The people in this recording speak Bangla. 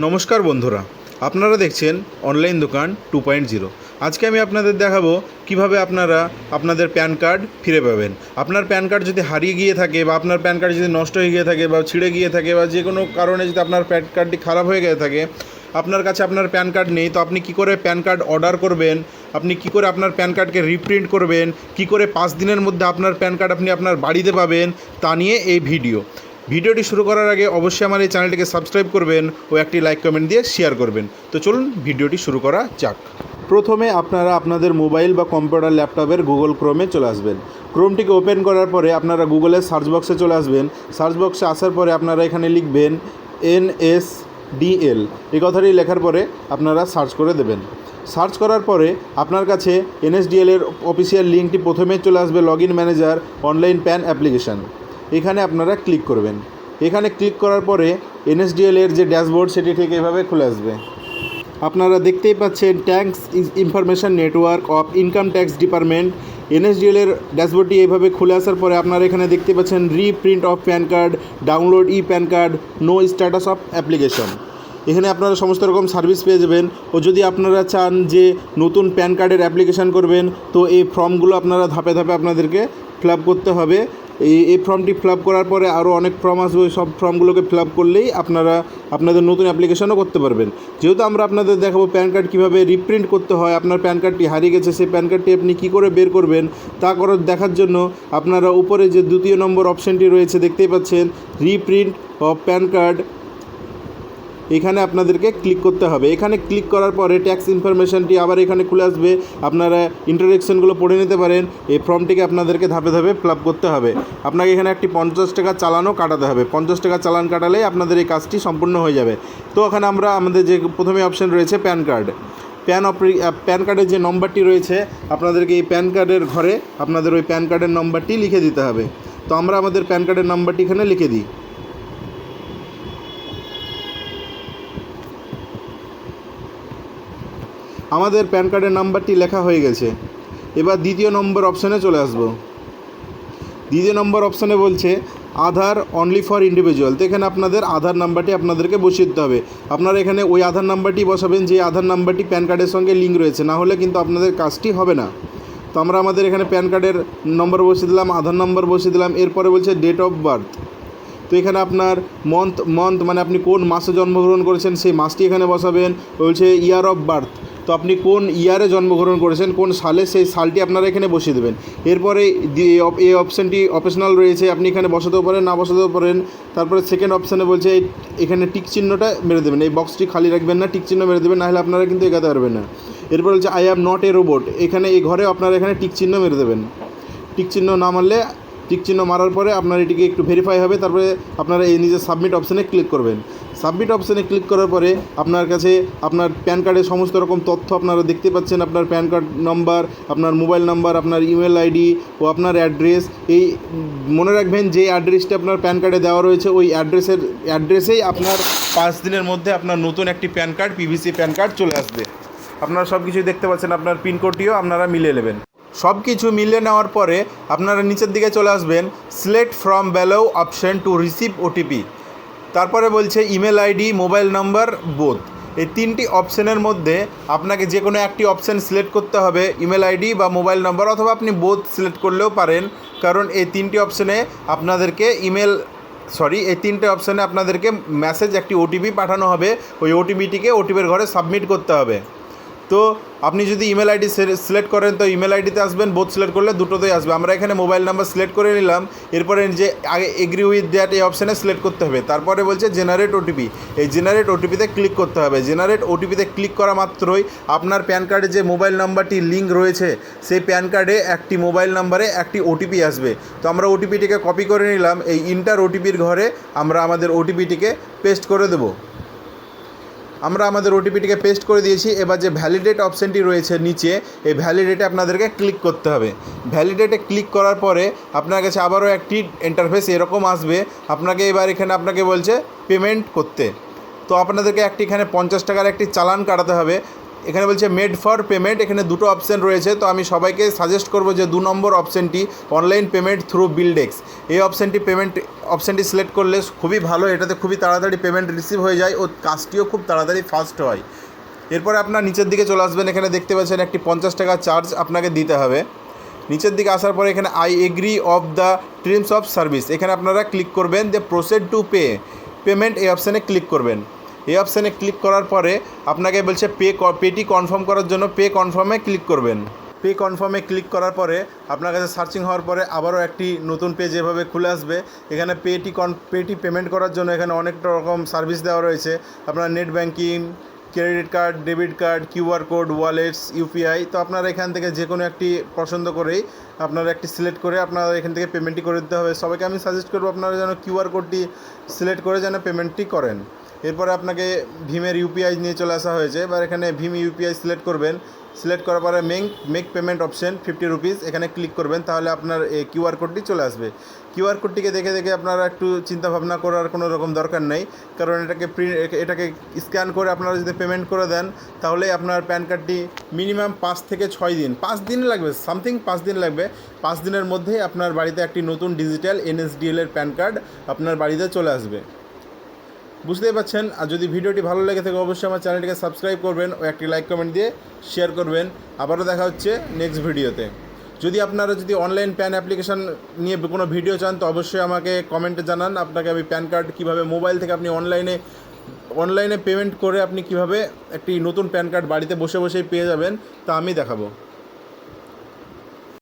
নমস্কার বন্ধুরা, আপনারা দেখছেন অনলাইন দোকান টু পয়েন্ট জিরো। আজকে আমি আপনাদের দেখাবো কীভাবে আপনারা আপনাদের প্যান কার্ড ফিরে পাবেন। আপনার প্যান কার্ড যদি হারিয়ে গিয়ে থাকে বা আপনার প্যান কার্ড যদি নষ্ট হয়ে গিয়ে থাকে বা ছিঁড়ে গিয়ে থাকে বা যে কোনো কারণে যদি আপনার প্যান কার্ডটি খারাপ হয়ে গিয়ে থাকে, আপনার কাছে আপনার প্যান কার্ড নেই, তো আপনি কি করে প্যান কার্ড অর্ডার করবেন? আপনি কি করে আপনার প্যান কার্ডকে রিপ্রিন্ট করবেন? কি করে পাঁচ দিনের মধ্যে আপনার প্যান কার্ড আপনি আপনার বাড়িতে পাবেন? তা নিয়ে এই ভিডিও। ভিডিওটি শুরু করার আগে অবশ্যই আমার এই চ্যানেলটিকে সাবস্ক্রাইব করবেন ও একটি লাইক কমেন্ট দিয়ে শেয়ার করবেন। তো চলুন ভিডিওটি শুরু করা যাক। প্রথমে আপনারা আপনাদের মোবাইল বা কম্পিউটার, ল্যাপটপের গুগল ক্রোমে চলে আসবেন। ক্রোমটিকে ওপেন করার পরে আপনারা গুগলের সার্চ বক্সে চলে আসবেন। সার্চ বক্সে আসার পরে আপনারা এখানে লিখবেন এন এস ডিএল এই কথাটি লেখার পরে আপনারা সার্চ করে দেবেন। সার্চ করার পরে আপনার কাছে এনএসডিএল এর অফিসিয়াল লিঙ্কটি প্রথমে চলে আসবে log in manager, online PAN application. এখানে আপনারা ক্লিক করবেন। এখানে ক্লিক করার পরে এনএসডিএল এর যে ড্যাশবোর্ড সেটি ঠিক এভাবে খুলে আসবে। আপনারা দেখতেই পাচ্ছেন tax information network of income tax department NSDL এর ড্যাশবোর্ডটি এইভাবে খুলে আসার পরে আপনারা এখানে দেখতে পাচ্ছেন reprint of PAN card download E PAN card know status of application এখানে আপনারা সমস্ত রকম সার্ভিস পেয়ে যাবেন। ও যদি আপনারা চান যে নতুন প্যান কার্ডের অ্যাপ্লিকেশান করবেন, তো এই ফর্মগুলো আপনারা ধাপে ধাপে আপনাদেরকে ফিল করতে হবে। এই এই ফর্মটি ফিল আপ করার পরে আরও অনেক ফর্ম আসবে, ওই সব ফর্মগুলোকে ফিল আপ করলেই আপনারা আপনাদের নতুন অ্যাপ্লিকেশনও করতে পারবেন। যেহেতু আমরা আপনাদের দেখাবো প্যান কার্ড কীভাবে রিপ্রিন্ট করতে হয়, আপনার প্যান কার্ডটি হারিয়ে গেছে, সেই প্যান কার্ডটি আপনি কী করে বের করবেন, তা করার দেখার জন্য আপনারা উপরে যে দ্বিতীয় নম্বর অপশানটি রয়েছে, দেখতেই পাচ্ছেন রিপ্রিন্ট অফ প্যান কার্ড এখানে আপনাদেরকে ক্লিক করতে হবে। এখানে ক্লিক করার পরে ট্যাক্স ইনফরমেশনটি আবার এখানে খুলে আসবে। আপনারা ইন্টারেকশনগুলো পড়ে নিতে পারেন। এই ফর্মটিকে আপনাদেরকে ধাপে ধাপে ফিল করতে হবে। আপনাকে এখানে একটি পঞ্চাশ টাকা চালানও কাটাতে হবে। পঞ্চাশ টাকা চালান কাটালেই আপনাদের এই কাজটি সম্পূর্ণ হয়ে যাবে। তো এখানে আমরা আমাদের যে প্রথমে অপশন রয়েছে প্যান কার্ড প্যান অপারি প্যান কার্ডের যে নম্বরটি রয়েছে, আপনাদেরকে এই প্যান কার্ডের ঘরে আপনাদের ওই প্যান কার্ডের নম্বরটি লিখে দিতে হবে। তো আমরা আমাদের প্যান কার্ডের নম্বরটি এখানে লিখে দিই। আমাদের প্যান কার্ডের নাম্বারটি লেখা হয়ে গেছে। এবার দ্বিতীয় নম্বর অপশানে চলে আসব। দ্বিতীয় নম্বর অপশানে বলছে, আধার অনলি ফর ইন্ডিভিজুয়াল তো এখানে আপনাদের আধার নাম্বারটি আপনাদেরকে বসিয়ে দিতে হবে। আপনারা এখানে ওই আধার নাম্বারটি বসাবেন, যে আধার নাম্বারটি প্যান কার্ডের সঙ্গে লিঙ্ক রয়েছে। না হলে কিন্তু আপনাদের কাজটি হবে না। তো আমরা আমাদের এখানে প্যান কার্ডের নম্বর বসিয়ে দিলাম, আধার নম্বর বসিয়ে দিলাম। এরপরে বলছে ডেট অফ বার্থ তো এখানে আপনার মন্থ মন্থ মানে আপনি কোন মাসে জন্মগ্রহণ করেছেন, সেই মাসটি এখানে বসাবেন। বলছে ইয়ার অফ বার্থ তো আপনি কোন ইয়ারে জন্মগ্রহণ করেছেন, কোন সালে সেই সালটি আপনারা এখানে বসিয়ে দেবেন। এরপরে এই অপশানটি অপশনাল রয়েছে, আপনি এখানে বসাতেও পারেন, না বসাতেও পারেন। তারপরে সেকেন্ড অপশানে বলছে এখানে টিক চিহ্নটা মেরে দেবেন। এই বক্সটি খালি রাখবেন না, টিক চিহ্ন মেরে দেবেন, নাহলে আপনারা কিন্তু এগাতে পারবেন না। এরপর বলছে I am not a robot এখানে, এই ঘরে আপনারা এখানে টিক চিহ্ন মেরে দেবেন। টিক চিহ্ন না মারলে, টিক চিহ্ন মারার পরে আপনার এটিকে একটু ভেরিফাই হবে, তারপরে আপনারা এই নিজের সাবমিট অপশানে ক্লিক করবেন। সাবমিট অপশানে ক্লিক করার পরে আপনার কাছে আপনার প্যান কার্ডের সমস্ত রকম তথ্য আপনারা দেখতে পাচ্ছেন। আপনার প্যান কার্ড নম্বর, আপনার মোবাইল নাম্বার, আপনার ইমেল আইডি ও আপনার অ্যাড্রেস। এই মনে রাখবেন যে অ্যাড্রেসটা আপনার প্যান কার্ডে দেওয়া রয়েছে, ওই অ্যাড্রেসের অ্যাড্রেসেই আপনার পাঁচ দিনের মধ্যে আপনার নতুন একটি PAN card, PVC PAN card চলে আসবে। আপনারা সব কিছুই দেখতে পাচ্ছেন, আপনার পিনকোডটিও আপনারা মিলিয়ে নেবেন। সব কিছু মিলিয়ে নেওয়ার পরে আপনারা নিচের দিকে চলে আসবেন, select from below option to receive OTP তারপরে বলছে email ID, mobile number, both. এই তিনটি অপশানের মধ্যে আপনাকে যে কোনো একটি অপশান সিলেক্ট করতে হবে, ইমেল আইডি বা মোবাইল নাম্বার, অথবা আপনি বোথ সিলেক্ট করলেও পারেন, কারণ এই তিনটি অপশানে আপনাদেরকে ইমেল, সরি, এই তিনটে অপশানে আপনাদেরকে মেসেজ একটি ওটিপি পাঠানো হবে। ওই ওটিপিটিকে ওটিপির ঘরে সাবমিট করতে হবে। তো আপনি যদি ইমেল আইডি সিলেক্ট করেন, তো ইমেল আইডিতে আসবেন বোথ সিলেক্ট করলে দুটোতেই আসবে। আমরা এখানে মোবাইল নাম্বার সিলেক্ট করে নিলাম, এরপরে যে আগে এগ্রি উইথ দ্যাট এই অপশানে সিলেক্ট করতে হবে। তারপরে বলছে জেনারেট ওটিপি এই জেনারেট ওটিপিতে ক্লিক করতে হবে। জেনারেট ওটিপিতে ক্লিক করা মাত্রই আপনার প্যান কার্ডে যে মোবাইল নাম্বারটি লিঙ্ক রয়েছে, সেই প্যান কার্ডে একটি মোবাইল নাম্বারে একটি ওটিপি আসবে। তো আমরা ওটিপিটিকে কপি করে নিলাম। এই ইন্টার ওটিপির ঘরে আমরা আমাদের ওটিপিটিকে পেস্ট করে দেবো। আমরা আমাদের ওটিপিটিকে পেস্ট করে দিয়েছি। এবার যে ভ্যালিডেট অপশানটি রয়েছে নিচে, এই ভ্যালিডেটে আপনাদেরকে ক্লিক করতে হবে। ভ্যালিডেটে ক্লিক করার পরে আপনার কাছে আবারও একটি ইন্টারফেস এরকম আসবে। আপনাকে এবার এখানে আপনাকে বলছে পেমেন্ট করতে। তো আপনাদেরকে একটি এখানে পঞ্চাশ টাকার একটি চালান কাটাতে হবে। এখানে বলছে মেড ফর পেমেন্ট এখানে দুটো অপশান রয়েছে, তো আমি সবাইকে সাজেস্ট করব যে দু নম্বর অপশানটি অনলাইন পেমেন্ট থ্রু বিলডেক্স এই অপশানটি পেমেন্ট অপশানটি সিলেক্ট করলে খুবই ভালো, এটাতে খুবই তাড়াতাড়ি পেমেন্ট রিসিভ হয়ে যায় ও কাজটিও খুব তাড়াতাড়ি ফাস্ট হয়। এরপরে আপনার নিচের দিকে চলে আসবেন, এখানে দেখতে পাচ্ছেন একটি পঞ্চাশ টাকা চার্জ আপনাকে দিতে হবে। নিচের দিকে আসার পরে এখানে I agree of the terms of service এখানে আপনারা ক্লিক করবেন যে প্রোসেড টু পে পেমেন্ট এই অপশানে ক্লিক করবেন। এই অপশানে ক্লিক করার পরে আপনাকে বলছে পে পেটি কনফার্ম করার জন্য পে কনফার্মে ক্লিক করবেন। পে কনফার্মে ক্লিক করার পরে আপনার কাছে সার্চিং হওয়ার পরে আবারও একটি নতুন পেজ এভাবে খুলে আসবে। এখানে পেটি কন, পেটি পেমেন্ট করার জন্য এখানে অনেক রকম সার্ভিস দেওয়া রয়েছে। আপনার net banking credit card, debit card QR code, wallets UPI তো আপনারা এখান থেকে যে কোনো একটি পছন্দ করেই আপনারা একটি সিলেক্ট করে আপনারা এখান থেকে পেমেন্টটি করে দিতে হবে। সবাইকে আমি সাজেস্ট করব আপনারা যেন কিউআর কোডটি সিলেক্ট করে যেন পেমেন্টটি করেন। এরপরে আপনাকে ভীমের ইউপিআই নিয়ে চলে আসা হয়েছে। এবার এখানে ভীম ইউপিআই সিলেক্ট করবেন। সিলেক্ট করার পরে make make payment option fifty rupees এখানে ক্লিক করবেন, তাহলে আপনার এই কিউআর কোডটি চলে আসবে। কিউআর কোডটিকে দেখে দেখে আপনারা একটু চিন্তা ভাবনা করার কোনো রকম দরকার নেই, কারণ এটাকে প্রিন্ট এটাকে স্ক্যান করে আপনারা যদি পেমেন্ট করে দেন, তাহলে আপনার প্যান কার্ডটি মিনিমাম পাঁচ থেকে ছয় দিন, পাঁচ দিন লাগবে সামথিং পাঁচ দিন লাগবে। পাঁচ দিনের মধ্যেই আপনার বাড়িতে একটি নতুন ডিজিটাল এনএসডিএল এর প্যান কার্ড আপনার বাড়িতে চলে আসবে। বুঝতেই পারছেন। আর যদি ভিডিওটি ভালো লেগে থাকে, অবশ্যই আমার চ্যানেলটিকে সাবস্ক্রাইব করবেন ও একটি লাইক কমেন্ট দিয়ে শেয়ার করবেন। আবারও দেখা হচ্ছে নেক্সট ভিডিওতে। যদি আপনারা যদি অনলাইন প্যান অ্যাপ্লিকেশন নিয়ে কোনো ভিডিও চান, তো অবশ্যই আমাকে কমেন্টে জানান। আপনাকে আমি প্যান কার্ড কীভাবে মোবাইল থেকে আপনি অনলাইনে অনলাইনে পেমেন্ট করে আপনি কীভাবে একটি নতুন প্যান কার্ড বাড়িতে বসে বসেই পেয়ে যাবেন, তা আমি দেখাবো।